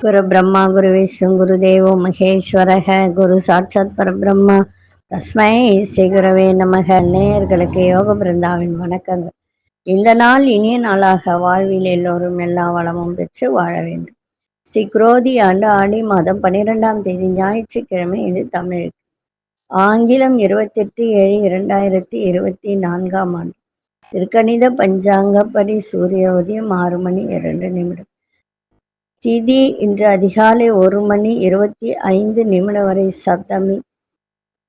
குரு பிரம்மா குரு விஷ்ணு குரு தேவோ மகேஸ்வரக குரு சாட்சாத் பரபிரம்மா. தஸ்மை ஸ்ரீ குரவே நமக. நேயர்களுக்கு யோக பிருந்தாவின் வணக்கங்கள். இந்த நாள் இனிய நாளாக வாழ்வில் எல்லோரும் எல்லா வளமும் பெற்று வாழ வேண்டும். ஸ்ரீ குரோதி ஆண்டு ஆடி மாதம் பன்னிரெண்டாம் தேதி ஞாயிற்றுக்கிழமை இது தமிழ். ஆங்கிலம் இருபத்தெட்டு ஏழு இரண்டாயிரத்தி இருபத்தி நான்காம் ஆண்டு. திருக்கணித பஞ்சாங்கப்படி சூரிய உதயம் ஆறு மணி இரண்டு நிமிடம். திதி இன்று அதிகாலை ஒரு மணி இருபத்தி ஐந்து நிமிடம் வரை சப்தமி.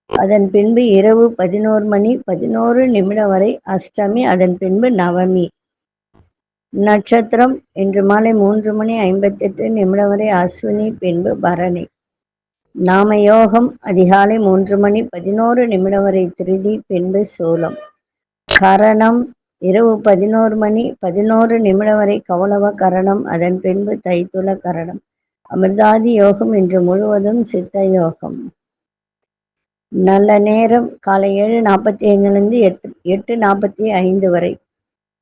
அதன் பின்பு இரவு பதினோரு மணி பதினோரு நிமிடம் வரை அஷ்டமி. அதன் பின்பு நவமி. நட்சத்திரம் இன்று மாலை மூன்று மணி ஐம்பத்தெட்டு நிமிடம் வரை அஸ்வினி பின்பு பரணி. நாம யோகம் அதிகாலை மூன்று மணி பதினோரு நிமிடம் வரை திருதி பின்பு சூலம். கரணம். இரவு பதினோரு மணி பதினோரு நிமிடம் வரை கௌளவ கரணம் அதன் பின்பு தைத்துள கரணம். அமிர்தாதி யோகம் இன்று முழுவதும் சித்த யோகம். நல்ல நேரம் காலை ஏழு நாற்பத்தி ஐந்துலேருந்து எட்டு எட்டு நாற்பத்தி ஐந்து வரை.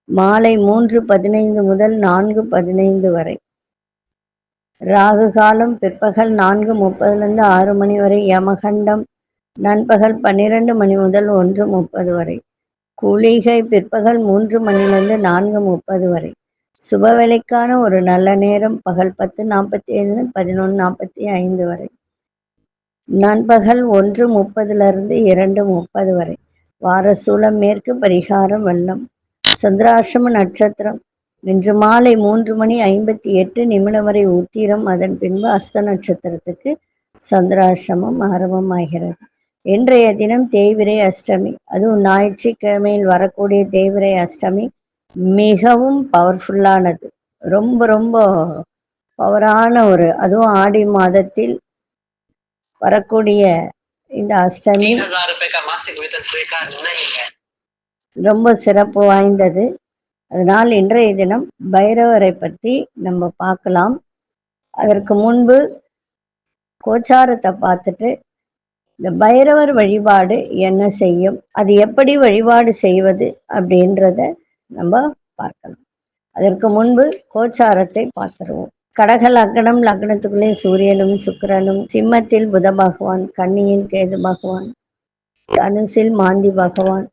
மாலை மூன்று பதினைந்து முதல் நான்கு பதினைந்து வரை. ராகு காலம் பிற்பகல் நான்கு முப்பதுலேருந்து ஆறு மணி வரை யமகண்டம். நண்பகல் பன்னிரெண்டு மணி முதல் ஒன்று முப்பது வரை. கூலிகை பிற்பகல் மூன்று மணிலிருந்து நான்கு முப்பது வரை. சுப வேலைக்கான ஒரு நல்ல நேரம் பகல் பத்து நாற்பத்தி ஏழு பதினொன்று நாற்பத்தி ஐந்து வரை. நண்பகல் ஒன்று முப்பதுலேருந்து இரண்டு முப்பது வரை. வாரசூலம் மேற்கு பரிகாரம் வெள்ளம். சந்திராசிரம நட்சத்திரம். இன்று மாலை மூன்று மணி ஐம்பத்தி எட்டு நிமிடம் வரை உத்திரம். அதன் பின்பு அஸ்த நட்சத்திரத்துக்கு சந்திராசிரமம் ஆரம்பமாகிறது. இன்றைய தினம் தேய்விரை அஷ்டமி. அதுவும் ஞாயிற்றுக்கிழமையில் வரக்கூடிய தேய்விரை அஷ்டமி. மிகவும் பவர்ஃபுல்லானது ரொம்ப ரொம்ப பவரான ஒரு அதுவும் ஆடி மாதத்தில் வரக்கூடிய இந்த அஷ்டமி. ரொம்ப சிறப்பு வாய்ந்தது. அதனால் இன்றைய தினம் பைரவரை பற்றி நம்ம பார்க்கலாம். அதற்கு முன்பு கோச்சாரத்தை பார்த்துட்டு இந்த பைரவர் வழிபாடு என்ன செய்யும்? அது எப்படி வழிபாடு செய்வது? அப்படின்றத நம்ம பார்க்கலாம். அதற்கு முன்பு கோச்சாரத்தை பார்த்துருவோம். கடக லக்னம் லக்னத்துக்குள்ளே சூரியனும் சுக்கரனும் சிம்மத்தில் புத பகவான் கன்னியில் கேது பகவான் தனுசில் மாந்தி பகவான்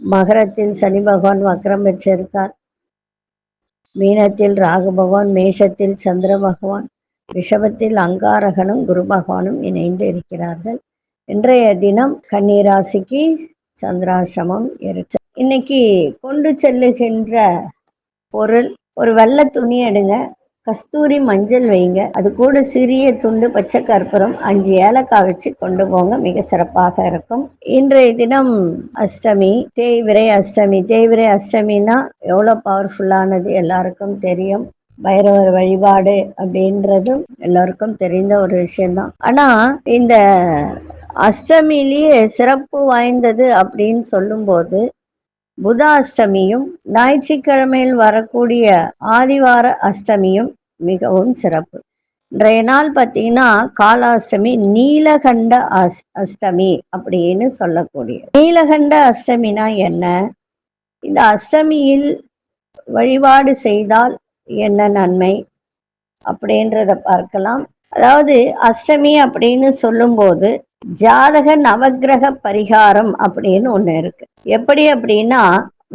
மகரத்தில் சனி பகவான் வக்ரம் பெற்றிருக்கார். மீனத்தில் ராகு பகவான் மேஷத்தில் சந்திர பகவான் ரிஷபத்தில் அங்காரகனும் குரு பகவானும் இணைந்து இருக்கிறார்கள். இன்றைய தினம் கன்னிராசிக்கு சந்திராசிரமம் இருக்கு. இன்னைக்கு கொண்டு செல்லுகின்ற பொருள் ஒரு வெள்ளை துணி எடுங்க கஸ்தூரி மஞ்சள் வைங்க அது கூட சிறிய துண்டு பச்சை கற்பூரம் அஞ்சு ஏலக்காய் வச்சு கொண்டு போங்க மிக சிறப்பாக இருக்கும். இன்றைய தினம் அஷ்டமி தேய்விரை அஷ்டமி. தேய்விரை அஷ்டமினா எவ்வளோ பவர்ஃபுல்லானது எல்லாருக்கும் தெரியும். பைரவர் வழிபாடு அப்படின்றதும் எல்லாருக்கும் தெரிந்த ஒரு விஷயம்தான். ஆனா இந்த அஷ்டமிலேயே சிறப்பு வாய்ந்தது அப்படின்னு சொல்லும்போது புத அஷ்டமியும் ஞாயிற்றுக்கிழமையில் வரக்கூடிய ஆதிவார அஷ்டமியும் மிகவும் சிறப்பு. இன்றைய நாள் பார்த்தீங்கன்னா காலாஷ்டமி நீலகண்ட அஸ் அஷ்டமி அப்படின்னு சொல்லக்கூடிய நீலகண்ட அஷ்டமினா என்ன? இந்த அஷ்டமியில் வழிபாடு செய்தால் என்ன நன்மை அப்படின்றத பார்க்கலாம். அதாவது அஷ்டமி அப்படின்னு சொல்லும்போது ஜாதக நவக்கிரக பரிகாரம் அப்படின்னு ஒண்ணு இருக்கு. எப்படி அப்படின்னா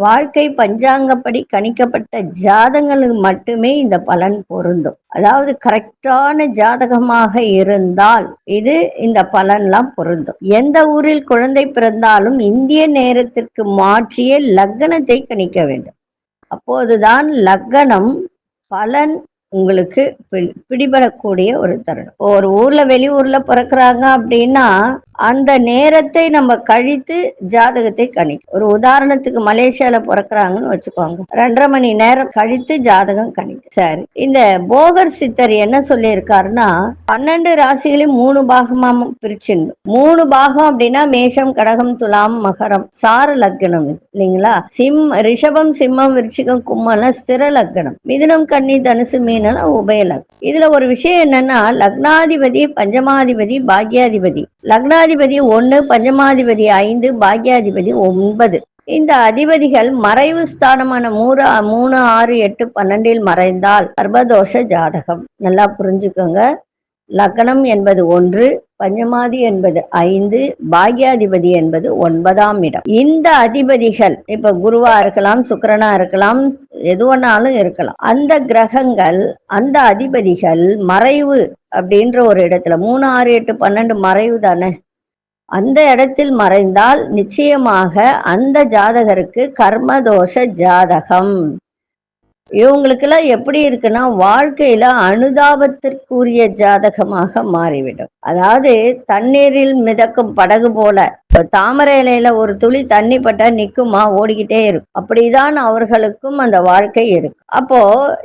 வாழ்க்கை பஞ்சாங்கப்படி கணிக்கப்பட்ட ஜாதகங்களுக்கு மட்டுமே இந்த பலன் பொருந்தும். அதாவது கரெக்டான ஜாதகமாக இருந்தால் இது இந்த பலன்லாம் பொருந்தும். எந்த ஊரில் குழந்தை பிறந்தாலும் இந்திய நேரத்திற்கு மாற்றிய லக்னத்தை கணிக்க வேண்டும். அப்போதுதான் லக்னம் பலன் உங்களுக்கு பிடிபடக்கூடிய ஒரு தருணம். ஒரு ஊர்ல வெளியூர்ல பிறக்குறாங்க அப்படின்னா அந்த நேரத்தை நம்ம கழித்து ஜாதகத்தை கணிக்கும் ஒரு உதாரணத்துக்கு மலேசியால பிறக்கிறாங்கன்னு வச்சுக்கோங்க. ரெண்டரை மணி நேரம் கழித்து ஜாதகம் கணிக்கும் சரி. இந்த போகர் சித்தர் என்ன சொல்லியிருக்காருன்னா பன்னெண்டு ராசிகளையும் மூணு பாகமா பிரிச்சிடணும். மூணு பாகம் அப்படின்னா மேஷம் கடகம் துலாம் மகரம் சார லக்னம் இல்லைங்களா? சிம் ரிஷபம் சிம்மம் விருச்சிகம் கும்பம்லாம் ஸ்திர லக்னம். மிதுனம் கன்னி தனுசு மீனெல்லாம் உபய லக்னம். இதுல ஒரு விஷயம் என்னன்னா லக்னாதிபதி பஞ்சமாதிபதி பாக்யாதிபதி. லக்னாதிபதி ஒன்று பஞ்சமாதிபதி ஐந்து பாக்யாதிபதி ஒன்பது. இந்த அதிபதிகள் மறைவு ஸ்தானமான மூணு மூணு ஆறு எட்டு பன்னெண்டில் மறைந்தால் சர்வதோஷ ஜாதகம். நல்லா புரிஞ்சுக்கோங்க. லக்னம் என்பது ஒன்று பஞ்சமாதி என்பது ஐந்து பாக்யாதிபதி என்பது ஒன்பதாம் இடம். இந்த அதிபதிகள் இப்ப குருவா இருக்கலாம் சுக்கரனா இருக்கலாம் எது வேணாலும் இருக்கலாம். அந்த கிரகங்கள் அந்த அதிபதிகள் மறைவு அப்படின்ற ஒரு இடத்துல மூணு ஆறு எட்டு பன்னெண்டு மறைவு தானே? அந்த இடத்தில் மறைந்தால் நிச்சயமாக அந்த ஜாதகருக்கு கர்மதோஷ ஜாதகம். இவங்களுக்கெல்லாம் எப்படி இருக்குன்னா வாழ்க்கையில அனுதாபத்திற்குரிய ஜாதகமாக மாறிவிடும். அதாவது தண்ணீரில் மிதக்கும் படகு போல தாமரை இலையில ஒரு துளி தண்ணி பட்டா நிக்குமா ஓடிக்கிட்டே இருக்கும். அப்படிதான் அவர்களுக்கும் அந்த வாழ்க்கை இருக்கும். அப்போ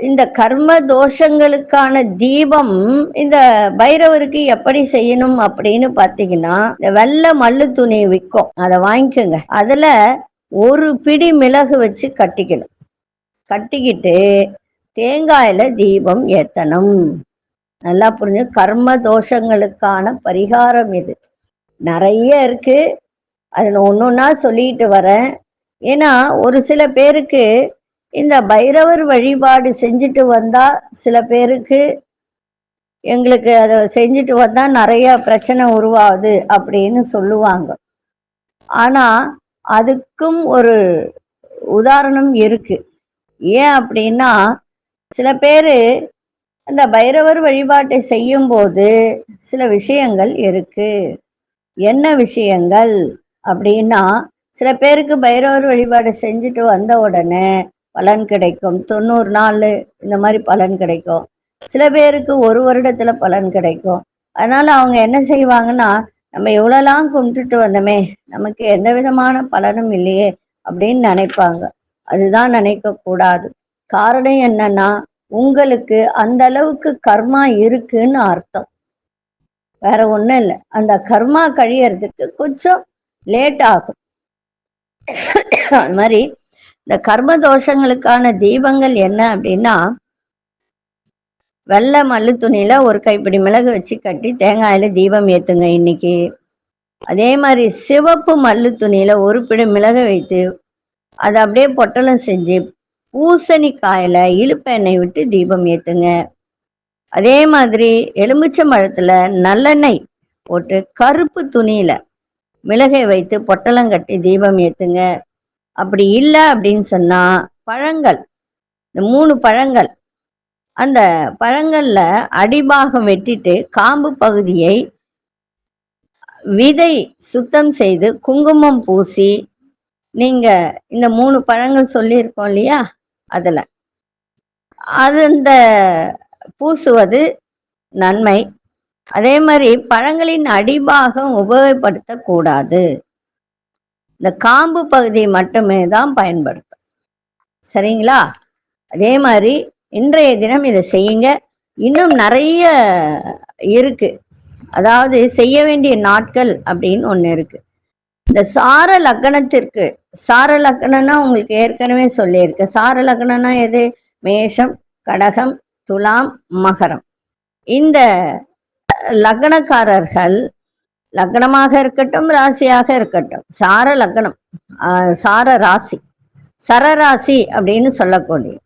இந்த கர்ம தோஷங்களுக்கான தீபம் இந்த பைரவருக்கு எப்படி செய்யணும் அப்படின்னு பாத்தீங்கன்னா இந்த வெள்ளை மல்லு துணி விற்கும். அதை வாங்கிக்கோங்க. அதுல ஒரு பிடி மிளகு வச்சு கட்டிக்கணும். கட்டிக்கிட்டு தேங்காயில தீபம் ஏத்தணும். நல்லா புரிஞ்சு? கர்ம தோஷங்களுக்கான பரிகாரம் இது. நிறைய இருக்கு. அதில் ஒன்றா சொல்லிட்டு வரேன். ஏன்னா ஒரு சில பேருக்கு இந்த பைரவர் வழிபாடு செஞ்சுட்டு வந்தா சில பேருக்கு எங்களுக்கு அதை செஞ்சுட்டு வந்தா நிறைய பிரச்சனை உருவாகுது அப்படின்னு சொல்லுவாங்க. ஆனா அதுக்கும் ஒரு உதாரணம் இருக்கு. ஏன் அப்படின்னா சில பேர் அந்த பைரவர் வழிபாட்டை செய்யும்போது சில விஷயங்கள் இருக்கு. என்ன விஷயங்கள் அப்படின்னா சில பேருக்கு பைரவர் வழிபாடு செஞ்சுட்டு வந்த உடனே பலன் கிடைக்கும். தொண்ணூறு நாள் இந்த மாதிரி பலன் கிடைக்கும். சில பேருக்கு ஒரு வருடத்துல பலன் கிடைக்கும். அதனால அவங்க என்ன செய்வாங்கன்னா நம்ம எவ்வளோலாம் கும்பிட்டுட்டு வந்தோமே நமக்கு எந்த விதமான பலனும் இல்லையே அப்படின்னு நினைப்பாங்க. அதுதான் நினைக்க கூடாது. காரணம் என்னன்னா உங்களுக்கு அந்த அளவுக்கு கர்மா இருக்குன்னு அர்த்தம். வேற ஒண்ணும் இல்லை. அந்த கர்மா கழியறதுக்கு கொஞ்சம் லேட் ஆகும். அது மாதிரி இந்த கர்ம தோஷங்களுக்கான தீபங்கள் என்ன அப்படின்னா வெள்ளை மல்லு துணியில ஒரு கைப்பிடி மிளகு வச்சு கட்டி தேங்காயில தீபம் ஏத்துங்க இன்னைக்கு. அதே மாதிரி சிவப்பு மல்லு துணியில ஒரு பிடி மிளகு வைத்து அதை அப்படியே பொட்டலம் செஞ்சு பூசணிக்காயில இழுப்பெண்ணெய் விட்டு தீபம் ஏத்துங்க. அதே மாதிரி எலுமிச்சம்பழத்துல நல்லெண்ணெய் போட்டு கருப்பு துணியில மிளகை வைத்து பொட்டலம் கட்டி தீபம் ஏத்துங்க. அப்படி இல்லை அப்படின்னு சொன்னா பழங்கள் இந்த மூணு பழங்கள் அந்த பழங்கள்ல அடிபாகம் வெட்டிட்டு காம்பு பகுதியை விதை சுத்தம் செய்து குங்குமம் பூசி நீங்க இந்த மூணு பழங்கள் சொல்லியிருக்கோம் இல்லையா? அதுல. அது இந்த பூசுவது நன்மை. அதே மாதிரி பழங்களின் அடிபாகம் உபயோகப்படுத்தக்கூடாது. இந்த காம்பு பகுதி மட்டுமே தான் பயன்படுத்தும். சரிங்களா? அதே மாதிரி இன்றைய தினம் இதை செய்யுங்க. இன்னும் நிறைய இருக்கு. அதாவது செய்ய வேண்டிய நாட்கள் அப்படின்னு ஒன்று இருக்கு. இந்த சார லக்னத்திற்கு சார லக்னம்னா உங்களுக்கு ஏற்கனவே சொல்லியிருக்கேன் சார லக்னம்னா எது? மேஷம் கடகம் துலாம் மகரம். இந்த லக்னக்காரர்கள் லக்னமாக இருக்கட்டும் ராசியாக இருக்கட்டும் சார லக்னம் சார ராசி சரராசி அப்படின்னு சொல்லக்கூடிய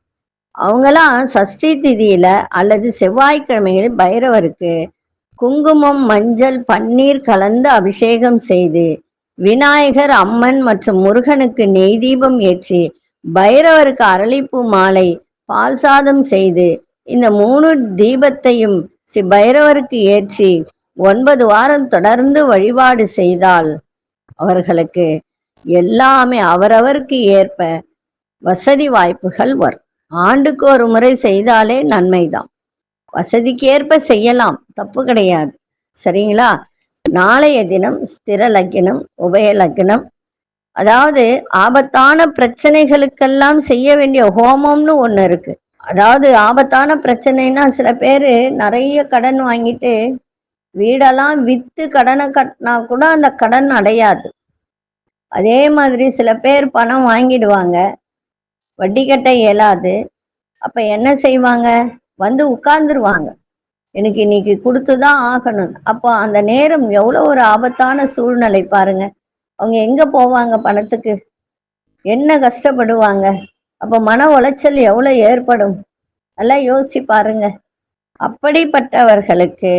அவங்களாம் சஷ்டி திதியில அல்லது செவ்வாய்க்கிழமையில் பைரவருக்கு குங்குமம் மஞ்சள் பன்னீர் கலந்து அபிஷேகம் செய்து விநாயகர் அம்மன் மற்றும் முருகனுக்கு நெய் தீபம் ஏற்றி பைரவருக்கு அரளிப்பூ மாலை பால் சாதம் செய்து இந்த மூணு தீபத்தையும் ஸ்ரீ பைரவருக்கு ஏற்றி ஒன்பது வாரம் தொடர்ந்து வழிபாடு செய்தால் அவர்களுக்கு எல்லாமே அவரவருக்கு ஏற்ப வசதி வாய்ப்புகள் வரும். ஆண்டுக்கு ஒரு முறை செய்தாலே நன்மைதான். வசதிக்கு ஏற்ப செய்யலாம். தப்பு கிடையாது. சரிங்களா? நாளைய தினம் ஸ்திர லக்கினம் உபய லக்னம் அதாவது ஆபத்தான பிரச்சனைகளுக்கெல்லாம் செய்ய வேண்டிய ஹோமம்னு ஒன்று இருக்கு. அதாவது ஆபத்தான பிரச்சனைனா சில பேர் நிறைய கடன் வாங்கிட்டு வீடெல்லாம் விற்று கடனை கட்டினா கூட அந்த கடன் அடையாது. அதே மாதிரி சில பேர் பணம் வாங்கிடுவாங்க. வட்டி கட்ட இயலாது. அப்போ என்ன செய்வாங்க? வந்து உட்கார்ந்துருவாங்க. எனக்கு இன்னைக்கு கொடுத்துதான் ஆகணும். அப்போ அந்த நேரம் எவ்வளோ ஒரு ஆபத்தான சூழ்நிலை பாருங்க. அவங்க எங்க போவாங்க பணத்துக்கு? என்ன கஷ்டப்படுவாங்க? அப்போ மன உளைச்சல் எவ்வளவு ஏற்படும்? நல்லா யோசிச்சு பாருங்க. அப்படிப்பட்டவர்களுக்கு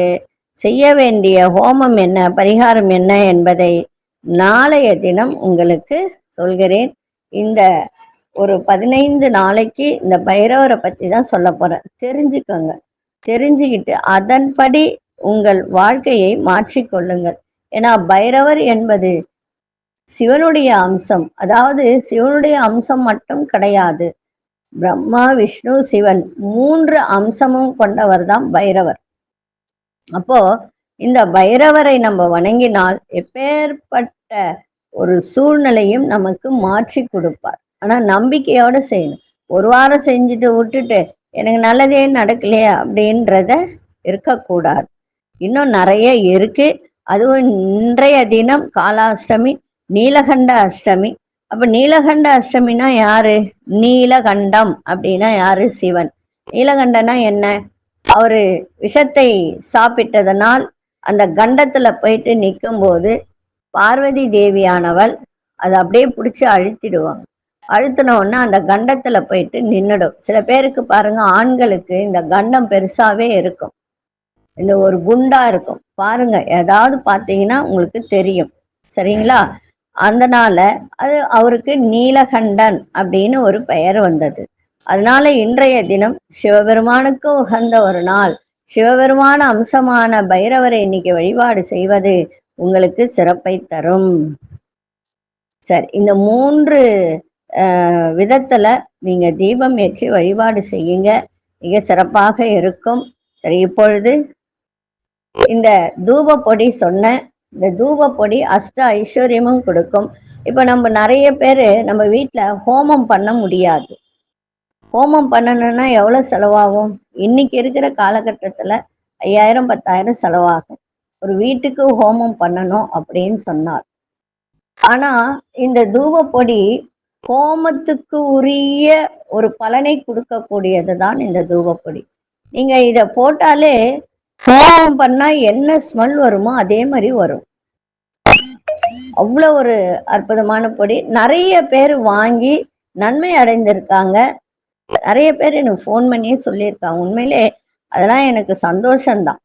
செய்ய வேண்டிய ஹோமம் என்ன? பரிகாரம் என்ன என்பதை நாளைய தினம் உங்களுக்கு சொல்கிறேன். இந்த ஒரு பதினைந்து நாளைக்கு இந்த பைரவரை பத்தி தான் சொல்ல போறேன். தெரிஞ்சுக்கோங்க. தெரிஞ்சுக்கிட்டு அதன்படி உங்கள் வாழ்க்கையை மாற்றிக்கொள்ளுங்கள் ஏன்னா பைரவர் என்பது சிவனுடைய அம்சம். அதாவது சிவனுடைய அம்சம் மட்டும் கிடையாது. பிரம்மா விஷ்ணு சிவன் மூன்று அம்சமும் கொண்டவர் தான் பைரவர். அப்போ இந்த பைரவரை நம்ம வணங்கினால் எப்பேற்பட்ட ஒரு சூழ்நிலையும் நமக்கு மாற்றி கொடுப்பார். ஆனா நம்பிக்கையோட செய்யணும். ஒரு வாரம் செஞ்சுட்டு விட்டுட்டு எனக்கு நல்லதே நடக்கலையே அப்படின்றத இருக்கக்கூடாது. இன்னும் நிறைய இருக்கு. அதுவும் இன்றைய தினம் காலாஷ்டமி நீலகண்ட அஷ்டமி. அப்ப நீலகண்ட அஷ்டமினா யாரு? நீலகண்டம் அப்படின்னா யாரு? சிவன். நீலகண்டனா என்ன? அவரு விஷத்தை சாப்பிட்டதனால் அந்த கண்டத்துல போயிட்டு நிற்கும்போது பார்வதி தேவியானவள் அதை அப்படியே பிடிச்சி அழுத்திடுவாங்க. அழுத்தின உடனே அந்த கண்டத்துல போயிட்டு நின்றுடும் சில பேருக்கு பாருங்க ஆண்களுக்கு இந்த கண்டம் பெருசாவே இருக்கும். இந்த ஒரு குண்டா இருக்கும். பாருங்க ஏதாவது பார்த்தீங்கன்னா உங்களுக்கு தெரியும். சரிங்களா? அதனால அது அவருக்கு நீலகண்டன் அப்படின்னு ஒரு பெயர் வந்தது. அதனால இன்றைய தினம் சிவபெருமானுக்கு உகந்த ஒரு நாள். சிவபெருமான அம்சமான பைரவரை இன்னைக்கு வழிபாடு செய்வது உங்களுக்கு சிறப்பை தரும். சரி இந்த மூன்று விதத்துல நீங்க தீபம் ஏற்றி வழிபாடு செய்யுங்க. மிக சிறப்பாக இருக்கும். சரி இப்பொழுது இந்த தூப பொடி சொன்ன இந்த தூப பொடி அஷ்ட ஐஸ்வர்யமும் கொடுக்கும். இப்ப நம்ம நிறைய பேர் நம்ம வீட்டுல ஹோமம் பண்ண முடியாது. ஹோமம் பண்ணணும்னா எவ்வளவு செலவாகும்? இன்னைக்கு இருக்கிற காலகட்டத்துல ஐயாயிரம் பத்தாயிரம் செலவாகும். ஒரு வீட்டுக்கு ஹோமம் பண்ணணும் அப்படின்னு சொன்னார். ஆனா இந்த தூப பொடி கோமத்துக்கு உரிய ஒரு பலனை கொடுக்கக்கூடியது தான் இந்த தூபப்பொடி நீங்க இத போட்டாலே கோபம் பண்ணா என்ன ஸ்மெல் வருமோ அதே மாதிரி வரும். அவ்வளோ ஒரு அற்புதமான பொடி. நிறைய பேர் வாங்கி நன்மை அடைந்திருக்காங்க. நிறைய பேர் எனக்கு ஃபோன் பண்ணியே சொல்லியிருக்காங்க. உண்மையிலே அதெல்லாம் எனக்கு சந்தோஷம்தான்.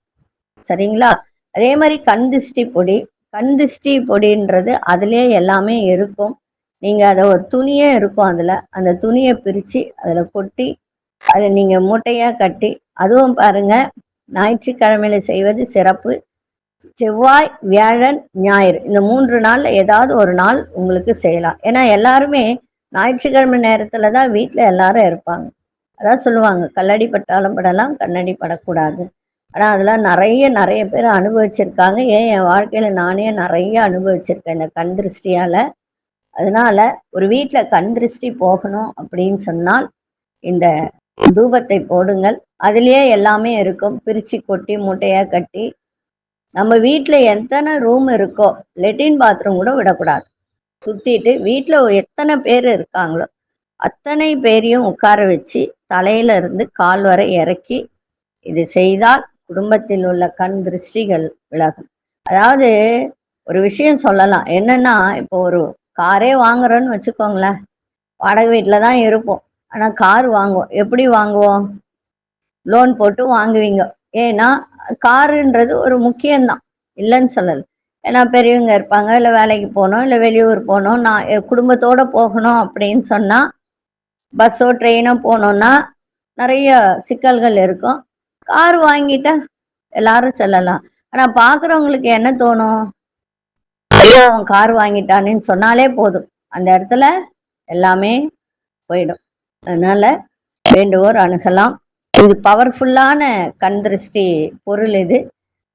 சரிங்களா? அதே மாதிரி கண் திஷ்டி பொடி. கண் திஷ்டி பொடின்றது அதுலயே எல்லாமே இருக்கும். நீங்க அதை ஒரு துணியே இருக்கும் அதுல. அந்த துணியை பிரிச்சு அதுல கொட்டி அதை நீங்க மூட்டையா கட்டி அதுவும் பாருங்க ஞாயிற்றுக்கிழமையில செய்வது சிறப்பு. செவ்வாய் வியாழன் ஞாயிறு. இந்த மூன்று நாள்ல ஏதாவது ஒரு நாள் உங்களுக்கு செய்யலாம். ஏன்னா எல்லாருமே ஞாயிற்றுக்கிழமை நேரத்துல தான் வீட்டில் எல்லாரும் இருப்பாங்க. அதான் சொல்லுவாங்க கல்லடி பட்டாலும் படலாம் கண்ணடி படக்கூடாது. ஆனா அதெல்லாம் நிறைய நிறைய பேர் அனுபவிச்சிருக்காங்க. ஏன் என் வாழ்க்கையில நானே நிறைய அனுபவிச்சிருக்கேன் இந்த கண் திருஷ்டியால? அதனால ஒரு வீட்டில் கண் திருஷ்டி போகணும் அப்படின்னு சொன்னால் இந்த தூபத்தை போடுங்கள். அதுலேயே எல்லாமே இருக்கும். பிரித்து கொட்டி மூட்டையாக கட்டி. நம்ம வீட்டில் எத்தனை ரூம் இருக்கோ லெட்டின் பாத்ரூம் கூட விடக்கூடாது. சுத்திட்டு வீட்டில் எத்தனை பேர் இருக்காங்களோ அத்தனை பேரையும் உட்கார வச்சு தலையில இருந்து கால் வரை இறக்கி இது செய்தால் குடும்பத்தில் உள்ள கண் திருஷ்டிகள் விலகும். அதாவது ஒரு விஷயம் சொல்லலாம். என்னன்னா இப்போ ஒரு காரே வாங்குறோன்னு வச்சுக்கோங்களேன். வாடகை வீட்டில் தான் இருப்போம். ஆனால் கார் வாங்குவோம். எப்படி வாங்குவோம்? லோன் போட்டு வாங்குவீங்க. ஏன்னா காருன்றது ஒரு முக்கியம்தான். இல்லைன்னு சொல்லல. ஏன்னா பெரியவங்க இருப்பாங்க. இல்லை வேலைக்கு போகணும் இல்லை வெளியூர் போகணும். நான் என் குடும்பத்தோட போகணும் அப்படின்னு சொன்னால் பஸ்ஸோ ட்ரெயினோ போனோம்னா நிறைய சிக்கல்கள் இருக்கும். கார் வாங்கிட்டா எல்லாரும் செல்லலாம். ஆனால் பார்க்குறவங்களுக்கு என்ன தோணும்? ஐயோ அவன் கார் வாங்கிட்டானேன்னு சொன்னாலே போதும். அந்த இடத்துல எல்லாமே போயிடும். அதனால வேண்டுவோர் அணுகலாம். இது பவர்ஃபுல்லான கண் திருஷ்டி பொருள் இது.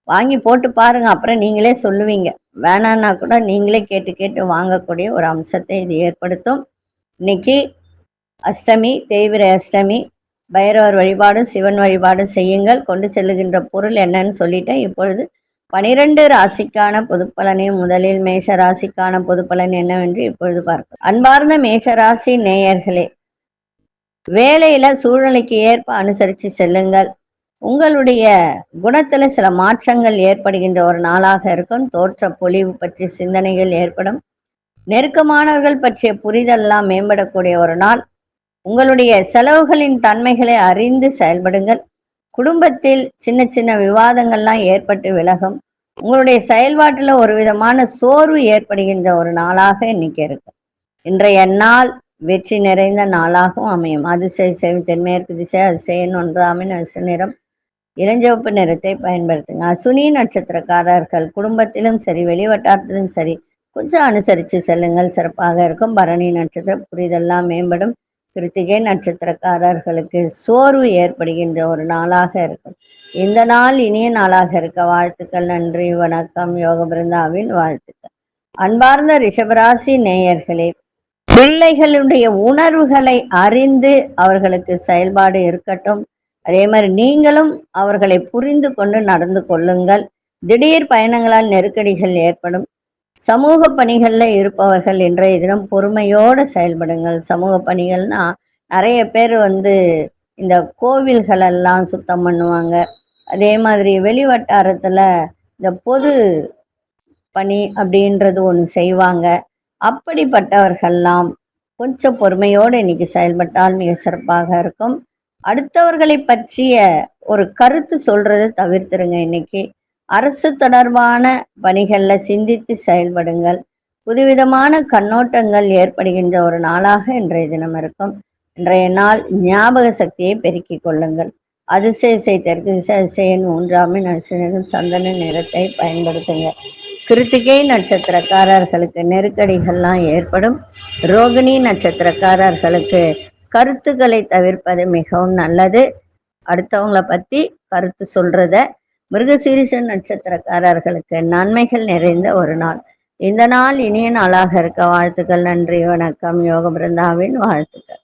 வாங்கி போட்டு பாருங்க. அப்புறம் நீங்களே சொல்லுவீங்க. வேணான்னா கூட நீங்களே கேட்டு கேட்டு வாங்கக்கூடிய ஒரு அம்சத்தை இது ஏற்படுத்தும். இன்னைக்கு அஷ்டமி தேய்பிரை அஷ்டமி பைரவர் வழிபாடும் சிவன் வழிபாடும் செய்யுங்கள். கொண்டு செல்லுகின்ற பொருள் என்னன்னு சொல்லிட்டேன். இப்பொழுது பனிரெண்டு ராசிக்கான பொதுப்பலனை முதலில் மேஷ ராசிக்கான பொதுப்பலன் என்னவென்று இப்பொழுது பார்க்கலாம். அன்பார்ந்த மேஷ ராசி நேயர்களே வேலையில சூழ்நிலைக்கு ஏற்ப அனுசரித்து செல்லுங்கள். உங்களுடைய குணத்துல சில மாற்றங்கள் ஏற்படுகின்ற ஒரு நாளாக இருக்கும். தோற்ற பொலிவு பற்றி சிந்தனைகள் ஏற்படும். நெருக்கமானவர்கள் பற்றிய புரிதல்லாம் மேம்படக்கூடிய ஒரு நாள். உங்களுடைய செலவுகளின் தன்மைகளை அறிந்து செயல்படுங்கள். குடும்பத்தில் சின்ன சின்ன விவாதங்கள்லாம் ஏற்பட்டு விலகும். உங்களுடைய செயல்பாட்டில் ஒரு விதமான சோர்வு ஏற்படுகின்ற ஒரு நாளாக இன்னைக்கு இருக்கு. இன்றைய நாள் வெற்றி நிறைந்த நாளாகவும் அமையும். அதிசய செவி தென்மேற்கு திசை அதிசயன் ஒன்றாமின் அசு நிறம். இளஞ்சிவப்பு நிறத்தை பயன்படுத்துங்க. அசுனி நட்சத்திரக்காரர்கள் குடும்பத்திலும் சரி வெளிவட்டாரத்திலும் சரி கொஞ்சம் அனுசரித்து செல்லுங்கள். சிறப்பாக இருக்கும். பரணி நட்சத்திரம் புரிதெல்லாம் மேம்படும். கிருத்திகை நட்சத்திரக்காரர்களுக்கு சோர்வு ஏற்படுகின்ற ஒரு நாளாக இருக்கும். இந்த நாள் இனிய நாளாக இருக்க வாழ்த்துக்கள் நன்றி வணக்கம் யோக பிருந்தாவின் வாழ்த்துக்கள். அன்பார்ந்த ரிஷபராசி நேயர்களே பிள்ளைகளுடைய உணர்வுகளை அறிந்து அவர்களுக்கு செயல்பாடு இருக்கட்டும். அதே மாதிரி நீங்களும் அவர்களை புரிந்து கொண்டு நடந்து கொள்ளுங்கள். திடீர் பயணங்களால் நெருக்கடிகள் ஏற்படும். சமூக பணிகளில் இருப்பவர்கள் இன்றைய தினம் பொறுமையோடு செயல்படுங்கள். சமூக பணிகள்னா நிறைய பேர் வந்து இந்த கோவில்களெல்லாம் சுத்தம் பண்ணுவாங்க. அதே மாதிரி வெளிவட்டாரத்தில் இந்த பொது பணி அப்படின்றது ஒன்று செய்வாங்க. அப்படிப்பட்டவர்கள்லாம் கொஞ்சம் பொறுமையோடு இன்னைக்கு செயல்பட்டால் மிக சிறப்பாக இருக்கும். அடுத்தவர்களை பற்றிய ஒரு கருத்து சொல்றதை தவிர்த்துருங்க இன்னைக்கு. அரசு தொடர்பான பணிகளில் சிந்தித்து செயல்படுங்கள். புதுவிதமான கண்ணோட்டங்கள் ஏற்படுகின்ற ஒரு நாளாக இன்றைய தினம் இருக்கும். இன்றைய நாள் ஞாபக சக்தியை பெருக்கிக் கொள்ளுங்கள். அதிசயசை தெற்கு திசை அதிசயன் மூன்றாமின் அதிசயம் சந்தன நிறத்தை பயன்படுத்துங்க. கிருத்திகை நட்சத்திரக்காரர்களுக்கு நெருக்கடிகள்லாம் ஏற்படும். ரோகிணி நட்சத்திரக்காரர்களுக்கு கருத்துக்களை தவிர்ப்பது மிகவும் நல்லது. அடுத்தவங்களை பற்றி கருத்து சொல்றத மிருகசீரிஷ நட்சத்திரக்காரர்களுக்கு நன்மைகள் நிறைந்த ஒரு நாள். இந்த நாள் இனிய நாளாக இருக்க வாழ்த்துக்கள் நன்றி வணக்கம். யோக பிருந்தாவின் வாழ்த்துக்கள்.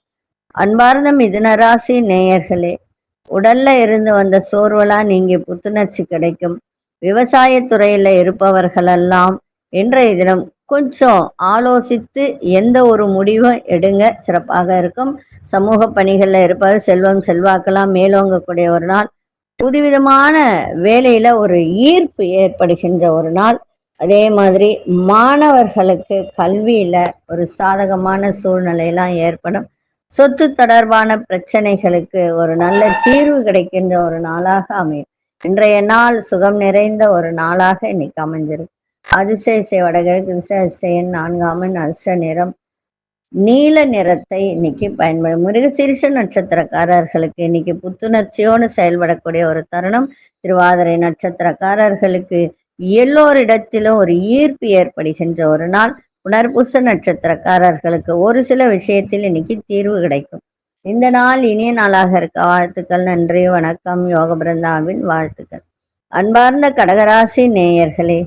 அன்பார்ந்த மிதுனராசி நேயர்களே உடல்ல இருந்து வந்த சோர்வெல்லாம் நீங்க புத்துணர்ச்சி கிடைக்கும். விவசாயத்துறையில இருப்பவர்களெல்லாம் இன்றைய தினம் கொஞ்சம் ஆலோசித்து எந்த ஒரு முடிவும் எடுங்க. சிறப்பாக இருக்கும். சமூக பணிகளில் இருப்பவர் செல்வம் செல்வாக்கெல்லாம் மேலோங்கக்கூடிய ஒரு நாள். புதுவிதமான வேலையில ஒரு ஈர்ப்பு ஏற்படுகின்ற ஒரு நாள். அதே மாதிரி மாணவர்களுக்கு கல்வியில ஒரு சாதகமான சூழ்நிலையெல்லாம் ஏற்படும். சொத்து தொடர்பான பிரச்சனைகளுக்கு ஒரு நல்ல தீர்வு கிடைக்கின்ற ஒரு நாளாக அமையும். இன்றைய நாள் சுகம் நிறைந்த ஒரு நாளாக இன்னைக்கு அமைஞ்சிருக்கு. அதிசய வடகிழக்கு திசை அதிசயன் நான்காமன் அல்ச நிறம் நீல நிறத்தை இன்னைக்கு பயன்படும். மிருகசீரிஷ நட்சத்திரக்காரர்களுக்கு இன்னைக்கு புத்துணர்ச்சியோடு செயல்படக்கூடிய ஒரு தருணம். திருவாதிரை நட்சத்திரக்காரர்களுக்கு எல்லோரிடத்திலும் ஒரு ஈர்ப்பு ஏற்படுகின்ற ஒரு நாள். புனர்பூச நட்சத்திரக்காரர்களுக்கு ஒரு சில விஷயத்தில் இன்னைக்கு தீர்வு கிடைக்கும். இந்த நாள் இனிய நாளாக இருக்க வாழ்த்துக்கள் நன்றி வணக்கம். யோக பிருந்தாவின் வாழ்த்துக்கள். அன்பார்ந்த கடகராசி நேயர்களே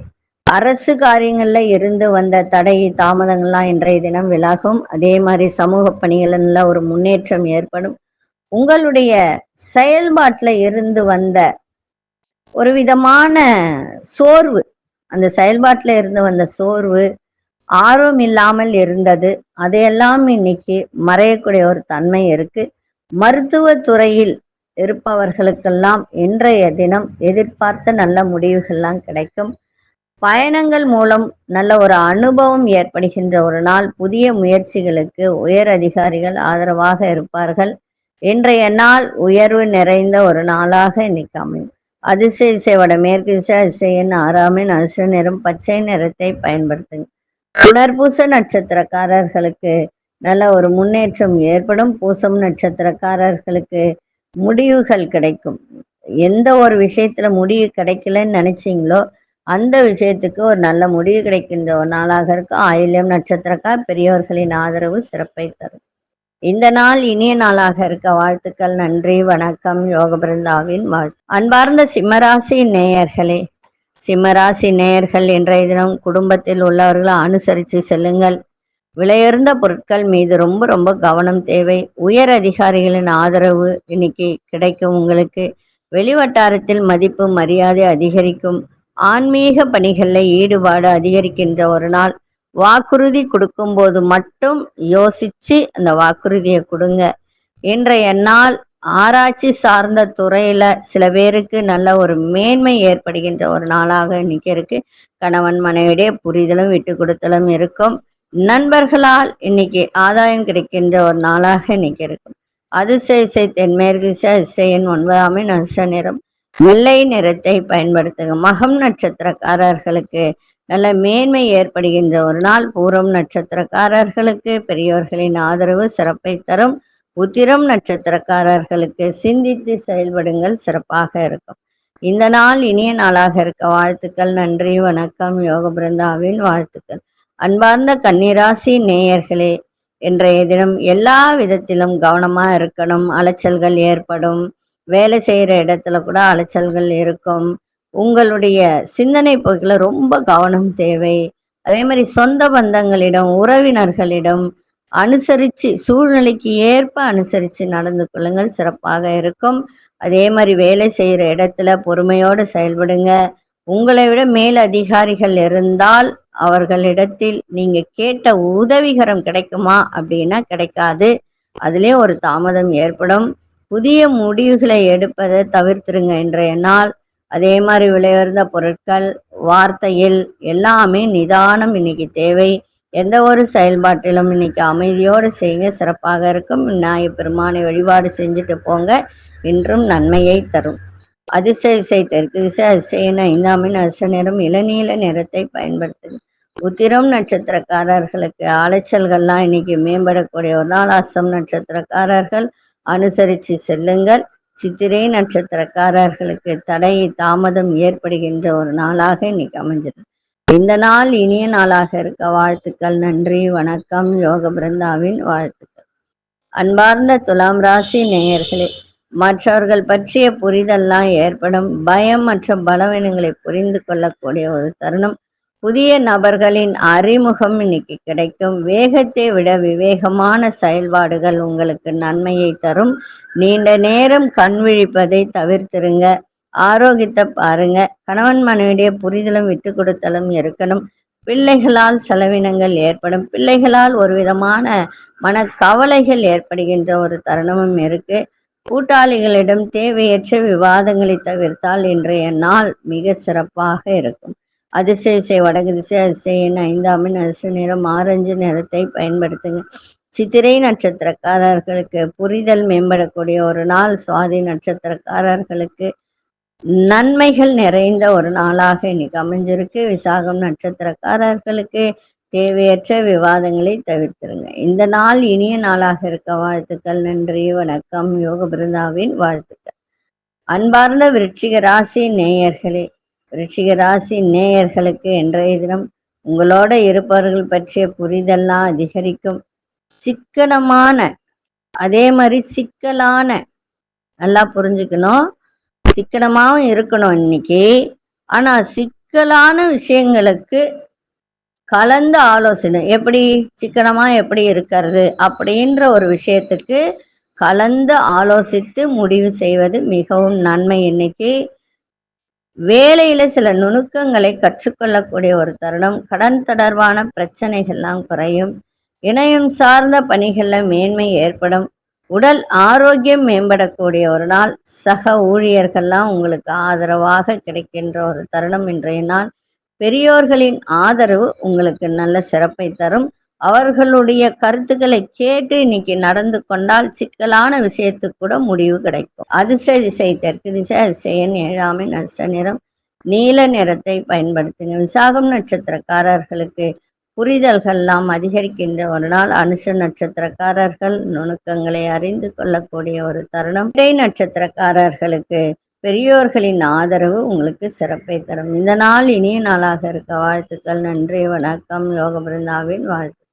அரசு காரியங்கள்ல இருந்து வந்த தடை தாமதங்கள்லாம் இன்றைய தினம் விலாகும். அதே மாதிரி சமூக பணிகள்ல ஒரு முன்னேற்றம் ஏற்படும். உங்களுடைய செயல்பாட்டில் இருந்து வந்த ஒரு விதமான சோர்வு அந்த செயல்பாட்டில் இருந்து வந்த சோர்வு ஆர்வம் இல்லாமல் இருந்தது. அதையெல்லாம் இன்னைக்கு மறையக்கூடிய ஒரு தன்மை இருக்கு. மருத்துவ துறையில் இருப்பவர்களுக்கெல்லாம் இன்றைய தினம் எதிர்பார்த்த நல்ல முடிவுகள்லாம் கிடைக்கும். பயணங்கள் மூலம் நல்ல ஒரு அனுபவம் ஏற்படுகின்ற ஒரு நாள் புதிய முயற்சிகளுக்கு உயர் அதிகாரிகள் ஆதரவாக இருப்பார்கள். இன்றைய நாள் உயர்வு நிறைந்த ஒரு நாளாக இன்னைக்கு அமையும். அதிசய இசையோட மேற்கு திசை அதிசயன் ஆறாமின் அதிர்ஷ்ட நிறம் பச்சை நிறத்தை பயன்படுத்துங்க. புனர்பூச நட்சத்திரக்காரர்களுக்கு நல்ல ஒரு முன்னேற்றம் ஏற்படும். பூசம் நட்சத்திரக்காரர்களுக்கு முடிவுகள் கிடைக்கும். எந்த ஒரு விஷயத்துல முடிவு கிடைக்கலன்னு நினைச்சீங்களோ அந்த விஷயத்துக்கு ஒரு நல்ல முடிவு கிடைக்கின்ற ஒரு நாளாக இருக்கும் ஆயில்யம் நட்சத்திரக்கார் பெரியவர்களின் ஆதரவு சிறப்பை தரும். இந்த நாள் இனிய நாளாக இருக்க வாழ்த்துக்கள் நன்றி வணக்கம் யோக பிருந்தாவின் வாழ்த்து. அன்பார்ந்த சிம்மராசி நேயர்களே சிம்மராசி நேயர்கள் இன்றைய தினம் குடும்பத்தில் உள்ளவர்களை அனுசரித்து செல்லுங்கள். விலையுறந்த பொருட்கள் மீது ரொம்ப ரொம்ப கவனம் தேவை. உயர் அதிகாரிகளின் ஆதரவு இன்னைக்கு கிடைக்கும் உங்களுக்கு. வெளிவட்டாரத்தில் மதிப்பு மரியாதை அதிகரிக்கும். ஆன்மீக பணிகளில் ஈடுபாடு அதிகரிக்கின்ற ஒரு நாள். வாக்குறுதி கொடுக்கும்போது மட்டும் யோசிச்சு அந்த வாக்குறுதியை கொடுங்க. இன்றைய நாள் ஆராய்ச்சி சார்ந்த துறையில சில பேருக்கு நல்ல ஒரு மேன்மை ஏற்படுகின்ற ஒரு நாளாக இன்னைக்கு இருக்கு. கணவன் மனைவிடைய புரிதலும் விட்டு கொடுத்தலும் இருக்கும். நண்பர்களால் இன்னைக்கு ஆதாயம் கிடைக்கின்ற ஒரு நாளாக இன்னைக்கு இருக்கும் அதிசய தென்மேற்கு அதிசயன் ஒன்பதாமே நட்ச நிறம் வெள்ளை நிறத்தை பயன்படுத்துங்க. மகம் நட்சத்திரக்காரர்களுக்கு நல்ல மேன்மை ஏற்படுகின்ற ஒரு நாள். பூரம் நட்சத்திரக்காரர்களுக்கு பெரியோர்களின் ஆதரவு சிறப்பை தரும். உத்திரம் நட்சத்திரக்காரர்களுக்கு சிந்தித்து செயல்படுங்கள் சிறப்பாக இருக்கும். இந்த நாள் இனிய நாளாக இருக்க வாழ்த்துக்கள் நன்றி வணக்கம். யோக பிருந்தாவின் வாழ்த்துக்கள். அன்பார்ந்த கன்னிராசி நேயர்களே இன்றைய தினம் எல்லா விதத்திலும் கவனமா இருக்கணும். அலைச்சல்கள் ஏற்படும். வேலை செய்யற இடத்துல கூட அலைச்சல்கள் இருக்கும். உங்களுடைய சிந்தனை போக்கில் ரொம்ப கவனம் தேவை. அதே மாதிரி சொந்த பந்தங்களிடம் உறவினர்களிடம் அனுசரித்து சூழ்நிலைக்கு ஏற்ப அனுசரித்து நடந்து கொள்ளுங்கள். சிறப்பாக இருக்கும். அதே மாதிரி வேலை செய்கிற இடத்துல பொறுமையோடு செயல்படுங்க. உங்களை விட மேல் அதிகாரிகள் இருந்தால் அவர்களிடத்தில் நீங்க கேட்ட உதவிகரம் கிடைக்குமா அப்படின்னா கிடைக்காது. அதுலேயும் ஒரு தாமதம் ஏற்படும். புதிய முடிவுகளை எடுப்பதை தவிர்த்துருங்க இன்றைய நாள். அதே மாதிரி விலையுயர்ந்த பொருட்கள் வார்த்தையில் எல்லாமே நிதானம் இன்னைக்கு தேவை. எந்த ஒரு செயல்பாட்டிலும் இன்னைக்கு அமைதியோடு செய்ய சிறப்பாக இருக்கும். நாய பெருமானை வழிபாடு செஞ்சுட்டு போங்க. இன்றும் நன்மையை தரும். அதிசய தெற்கு திசை அதிசயன ஐந்தாமின் அச நிறம் இளநீல நிறத்தை பயன்படுத்துது உத்திரம் நட்சத்திரக்காரர்களுக்கு அலைச்சல்கள்லாம் இன்னைக்கு மேம்படக்கூடிய ஒரு நாள். அசம் நட்சத்திரக்காரர்கள் அனுசரித்து செல்லுங்கள். சித்திரை நட்சத்திரக்காரர்களுக்கு தடை தாமதம் ஏற்படுகின்ற ஒரு நாளாக இன்னைக்கு அமைஞ்சிருக்கு. இந்த நாள் இனிய நாளாக இருக்க வாழ்த்துக்கள் நன்றி வணக்கம் யோக பிருந்தாவின் வாழ்த்துக்கள். அன்பார்ந்த துலாம் ராசி நேயர்களே மற்றவர்கள் பற்றிய புரிதல்லாம் ஏற்படும் பயம் மற்றும் பலவீனங்களை புரிந்து கொள்ளக்கூடிய ஒரு தருணம் புதிய நபர்களின் அறிமுகம் இன்னைக்கு கிடைக்கும். வேகத்தை விட விவேகமான செயல்பாடுகள் உங்களுக்கு நன்மையை தரும். நீண்ட நேரம் கண் விழிப்பதை தவிர்த்திருங்க. ஆரோக்கியத்தை பாருங்க. கணவன் மனைவிடைய புரிதலும் விட்டு கொடுத்தலும் இருக்கணும். பிள்ளைகளால் செலவினங்கள் ஏற்படும். பிள்ளைகளால் ஒரு விதமான மனக்கவலைகள் ஏற்படுகின்ற ஒரு தருணமும் இருக்கு. கூட்டாளிகளிடம் தேவையற்ற விவாதங்களை தவிர்த்தால் இன்றைய நாள் மிக சிறப்பாக இருக்கும். அதிசய வடக்கு திசை அதிசயின் ஐந்தாமின் அதிசய நிறம் ஆரஞ்சு நிறத்தை பயன்படுத்துங்க. சித்திரை நட்சத்திரக்காரர்களுக்கு புரிதல் மேம்படக்கூடிய ஒரு நாள். சுவாதி நட்சத்திரக்காரர்களுக்கு நன்மைகள் நிறைந்த ஒரு நாளாக இன்னைக்கு அமைஞ்சிருக்கு. விசாகம் நட்சத்திரக்காரர்களுக்கு தேவையற்ற விவாதங்களை தவிர்த்திருங்க. இந்த நாள் இனிய நாளாக இருக்க வாழ்த்துக்கள். நன்றி வணக்கம். யோக பிருந்தாவின் வாழ்த்துக்கள். அன்பார்ந்த விருட்சிக ராசி நேயர்களே ரிஷிக ராசி நேயர்களுக்கு இன்றைய தினம் உங்களோட இருப்பவர்கள் பற்றிய புரிதெல்லாம் அதிகரிக்கும். சிக்கனமான அதே மாதிரி சிக்கலான நல்லா புரிஞ்சுக்கணும். சிக்கனமாகவும் இருக்கணும் இன்னைக்கு. ஆனா சிக்கலான விஷயங்களுக்கு கலந்த ஆலோசனை. எப்படி சிக்கனமா எப்படி இருக்கிறது அப்படின்ற ஒரு விஷயத்துக்கு கலந்து ஆலோசித்து முடிவு செய்வது மிகவும் நன்மை இன்னைக்கு. வேலையில சில நுணுக்கங்களை கற்றுக்கொள்ளக்கூடிய ஒரு தருணம். கடன் தொடர்பான பிரச்சனைகள்லாம் குறையும். இணையம் சார்ந்த பணிகள்ல மேன்மை ஏற்படும். உடல் ஆரோக்கியம் மேம்படக்கூடிய ஒரு நாள். சக ஊழியர்கள்லாம் உங்களுக்கு ஆதரவாக கிடைக்கின்ற ஒரு தருணம் இன்றைய நாள். பெரியோர்களின் ஆதரவு உங்களுக்கு நல்ல சிறப்பை தரும். அவர்களுடைய கருத்துக்களை கேட்டு இன்னைக்கு நடந்து கொண்டால் சிக்கலான விஷயத்துக்கு கூட முடிவு கிடைக்கும். அதிசய திசை தெற்கு திசை அதிசயன் ஏழாமை நஷ்ட நிறம். நீல நிறத்தை பயன்படுத்துங்க. விசாகம் நட்சத்திரக்காரர்களுக்கு புரிதல்கள்லாம் அதிகரிக்கின்ற ஒரு நாள். அனுஷ நட்சத்திரக்காரர்கள் நுணுக்கங்களை அறிந்து கொள்ளக்கூடிய ஒரு தருணம். இடை நட்சத்திரக்காரர்களுக்கு பெரியோர்களின் ஆதரவு உங்களுக்கு சிறப்பை தரும். இந்த நாள் இனிய நாளாக இருக்க. வாழ்த்துக்கள் நன்றி வணக்கம். யோக பிருந்தாவின் வாழ்த்து.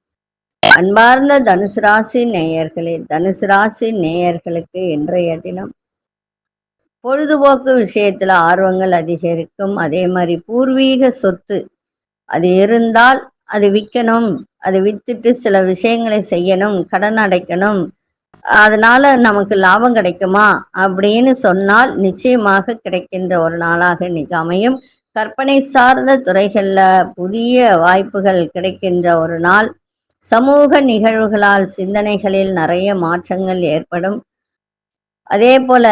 அன்பார்ந்த தனுசு ராசி நேயர்களே தனுசு ராசி நேயர்களுக்கு இன்றைய தினம் பொழுதுபோக்கு விஷயத்துல ஆர்வங்கள் அதிகரிக்கும். அதே மாதிரி பூர்வீக சொத்து அது இருந்தால் அது விற்கணும். அது வித்துட்டு சில விஷயங்களை செய்யணும் கடன் அடைக்கணும். அதனால நமக்கு லாபம் கிடைக்குமா அப்படின்னு சொன்னால் நிச்சயமாக கிடைக்கின்ற ஒரு நாளாக இன்னைக்கு அமையும். கற்பனை சார்ந்த துறைகள்ல புதிய வாய்ப்புகள் கிடைக்கின்ற ஒரு நாள் சமூக நிகழ்வுகளால் சிந்தனைகளில் நிறைய மாற்றங்கள் ஏற்படும். அதே போல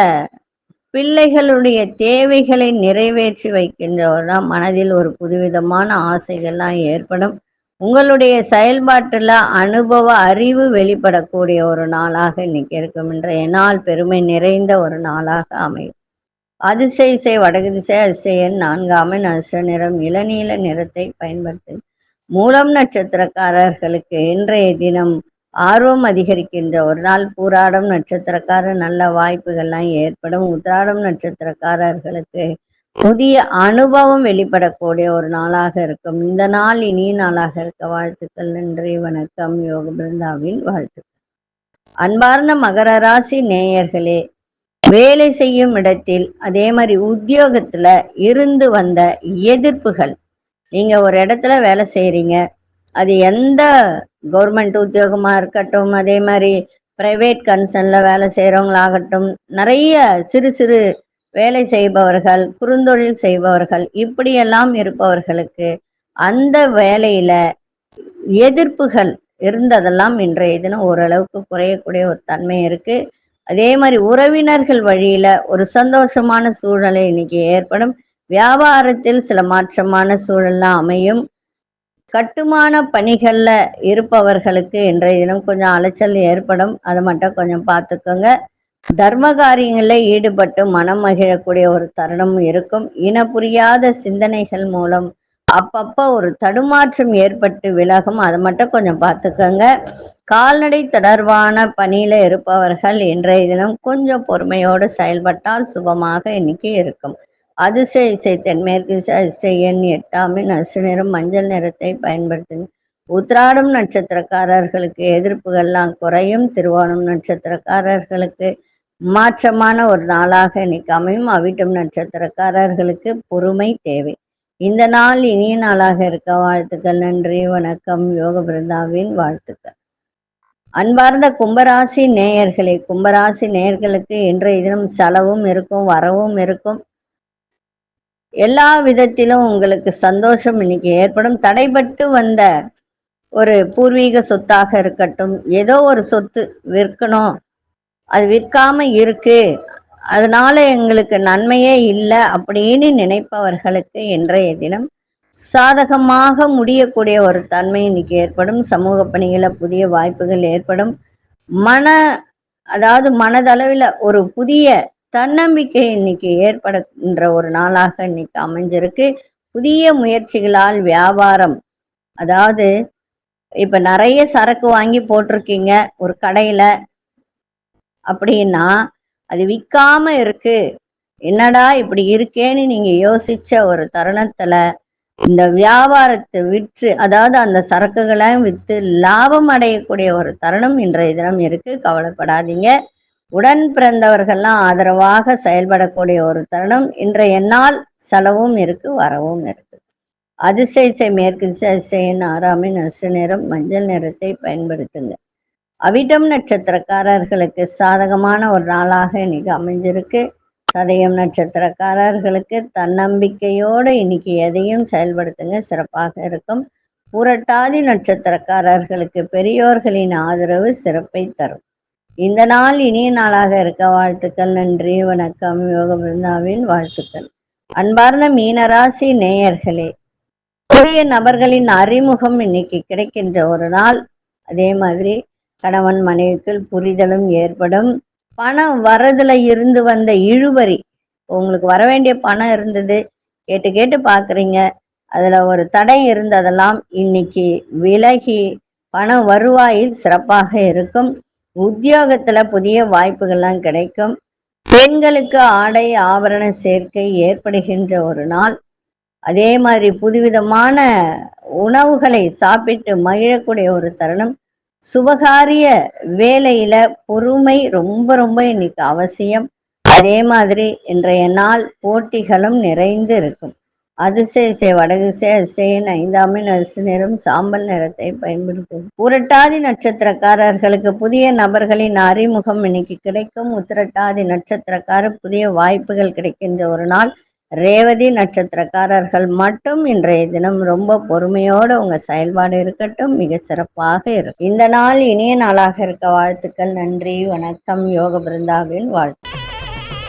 பிள்ளைகளுடைய தேவைகளை நிறைவேற்றி வைக்கின்ற மனதில் ஒரு புதுவிதமான ஆசைகள்லாம் ஏற்படும். உங்களுடைய செயல்பாட்டில் அனுபவ அறிவு வெளிப்படக்கூடிய ஒரு நாளாக இன்னைக்கு இருக்கும். இன்றைய நாள் பெருமை நிறைந்த ஒரு நாளாக அமையும். அதிசய இசை வடகதிசை அதிசயன் நான்காமன் அச நிறம் இளநீல நிறத்தை பயன்படுத்து மூலம் நட்சத்திரக்காரர்களுக்கு இன்றைய தினம் ஆர்வம் அதிகரிக்கின்ற ஒரு நாள். பூராடம் நட்சத்திரக்காரர் நல்ல வாய்ப்புகள்லாம் ஏற்படும். உத்திராடம் நட்சத்திரக்காரர்களுக்கு புதிய அனுபவம் வெளிப்படக்கூடிய ஒரு நாளாக இருக்கும். இந்த நாள் இனிய நாளாக இருக்க வாழ்த்துக்கள் நன்றி வணக்கம். யோக பிருந்தாவின் வாழ்த்துக்கள். அன்பார்ந்த மகர ராசி நேயர்களே வேலை செய்யும் இடத்தில் அதே மாதிரி உத்தியோகத்துல இருந்து வந்த எதிர்ப்புகள் நீங்க ஒரு இடத்துல வேலை செய்யறீங்க அது எந்த கவர்மெண்ட் உத்தியோகமா இருக்கட்டும் அதே மாதிரி பிரைவேட் கன்சர்ன்ல வேலை செய்கிறவங்களாகட்டும் நிறைய சிறு சிறு வேலை செய்பவர்கள் குறுந்தொழில் செய்பவர்கள் இப்படியெல்லாம் இருப்பவர்களுக்கு அந்த வேலையில எதிர்ப்புகள் இருந்ததெல்லாம் இன்றைய தினம் ஓரளவுக்கு குறையக்கூடிய ஒரு தன்மை இருக்கு. அதே மாதிரி உறவினர்கள் வழியில ஒரு சந்தோஷமான சூழ்நிலை இன்னைக்கு ஏற்படும். வியாபாரத்தில் சில மாற்றமான சூழல்லாம் அமையும். கட்டுமான பணிகளில் இருப்பவர்களுக்கு இன்றைய தினம் கொஞ்சம் அலைச்சல் ஏற்படும். அதை மட்டும் கொஞ்சம் பார்த்துக்கோங்க. தர்ம காரியங்களில் ஈடுபட்டு மனம் மகிழக்கூடிய ஒரு தருணம் இருக்கும். இன புரியாத சிந்தனைகள் மூலம் அப்பப்போ ஒரு தடுமாற்றம் ஏற்பட்டு விலகும். அதை மட்டும் கொஞ்சம் பார்த்துக்கோங்க. கால்நடை தொடர்பான பணியில இருப்பவர்கள் இன்றைய தினம் கொஞ்சம் பொறுமையோடு செயல்பட்டால் சுபமாக இன்னைக்கு இருக்கும். அதிர்ஷ்ட இசை தென்மேற்கு திசை எண் எட்டாமின் அசுநிறம் மஞ்சள் நிறத்தை பயன்படுத்துங்க உத்ராடம் நட்சத்திரக்காரர்களுக்கு எதிர்ப்புகள்லாம் குறையும். திருவோணம் நட்சத்திரக்காரர்களுக்கு மாற்றமான ஒரு நாளாக இன்னைக்கு அமையும். அவிட்டம் நட்சத்திரக்காரர்களுக்கு பொறுமை தேவை. இந்த நாள் இனிய நாளாக இருக்க வாழ்த்துக்கள் நன்றி வணக்கம் யோக பிருந்தாவின் வாழ்த்துக்கள். அன்பார்ந்த கும்பராசி நேயர்களே கும்பராசி நேயர்களுக்கு இன்றைய தினம் செலவும் இருக்கும் வரவும் இருக்கும். எல்லா விதத்திலும் உங்களுக்கு சந்தோஷம் இன்னைக்கு ஏற்படும். தடைபட்டு வந்த ஒரு பூர்வீக சொத்தாக இருக்கட்டும் ஏதோ ஒரு சொத்து விற்கணும். அது விற்காம இருக்கு. அதனால எங்களுக்கு நன்மையே இல்லை அப்படின்னு நினைப்பவர்களுக்கு இன்றைய தினம் சாதகமாக முடியக்கூடிய ஒரு தன்மை இன்னைக்கு ஏற்படும். சமூக பணிகளில் புதிய வாய்ப்புகள் ஏற்படும். மன அதாவது மனதளவில் ஒரு புதிய தன்னம்பிக்கை இன்னைக்கு ஏற்படுகின்ற ஒரு நாளாக இன்னைக்கு அமைஞ்சிருக்கு. புதிய முயற்சிகளால் வியாபாரம் அதாவது இப்ப நிறைய சரக்கு வாங்கி போட்டிருக்கீங்க ஒரு கடையில அப்படின்னா அது விற்காம இருக்கு. என்னடா இப்படி இருக்கேன்னு நீங்க யோசிச்ச ஒரு தருணத்துல இந்த வியாபாரத்தை விற்று அதாவது அந்த சரக்குகளை விற்று லாபம் அடையக்கூடிய ஒரு தருணம் இன்றைய தினம் இருக்கு. கவலைப்படாதீங்க. உடன் பிறந்தவர்கள்லாம் ஆதரவாக செயல்படக்கூடிய ஒரு தருணம். இன்றைய நாள் செலவும் இருக்கு வரவும் இருக்கு. அதிசயசை மேற்கு திசையின் ஆறாமின் அசு நிறம் மஞ்சள் நிறத்தை பயன்படுத்துங்க. அவிட்டம் நட்சத்திரக்காரர்களுக்கு சாதகமான ஒரு நாளாக இன்னைக்கு அமைஞ்சிருக்கு. சதயம் நட்சத்திரக்காரர்களுக்கு தன்னம்பிக்கையோடு இன்னைக்கு எதையும் செயல்படுத்துங்க சிறப்பாக இருக்கும். புரட்டாதி நட்சத்திரக்காரர்களுக்கு பெரியோர்களின் ஆதரவு சிறப்பை தரும். இந்த நாள் இனிய நாளாக இருக்க வாழ்த்துக்கள் நன்றி வணக்கம் யோக பிருந்தாவின் வாழ்த்துக்கள். அன்பார்ந்த மீனராசி நேயர்களே புதிய நபர்களின் அறிமுகம் இன்னைக்கு கிடைக்கின்ற ஒரு நாள். அதே மாதிரி கணவன் மனைவிக்குள் புரிதலும் ஏற்படும். பணம் வரதுல இருந்து வந்த இழுபறி உங்களுக்கு வர வேண்டிய பணம் இருந்தது கேட்டு கேட்டு பார்க்குறீங்க அதில் ஒரு தடை இருந்ததெல்லாம் இன்னைக்கு விலகி பணம் வருவாயில் சிறப்பாக இருக்கும். உத்தியோகத்தில் புதிய வாய்ப்புகள்லாம் கிடைக்கும். பெண்களுக்கு ஆடை ஆபரண சேர்க்கை ஏற்படுகின்ற ஒரு நாள். அதே மாதிரி புதுவிதமான உணவுகளை சாப்பிட்டு மகிழக்கூடிய ஒரு தருணம். சுபகாரிய வேலையில பொறுமை ரொம்ப ரொம்ப இன்னைக்கு அவசியம். அதே மாதிரி இன்றைய நாள் போட்டிகளும் நிறைந்து இருக்கும். அதிசய வடகிசை அதிசயன் ஐந்தாமின் அரிசி நிறம் சாம்பல் நிறத்தை பயன்படுத்தும். புரட்டாதி நட்சத்திரக்காரர்களுக்கு புதிய நபர்களின் அறிமுகம் இன்னைக்கு கிடைக்கும். உத்திரட்டாதி நட்சத்திரக்காரர் புதிய வாய்ப்புகள் கிடைக்கின்ற ஒரு நாள். ரேவதி நட்சத்திரக்காரர்கள் மட்டும் இன்றைய தினம் ரொம்ப பொறுமையோடு உங்க செயல்பாடு இருக்கட்டும். மிக சிறப்பாக இருக்கும். இந்த நாள் இனிய நாளாக இருக்க வாழ்த்துக்கள். நன்றி வணக்கம். யோக பிருந்தாவின் வாழ்த்து.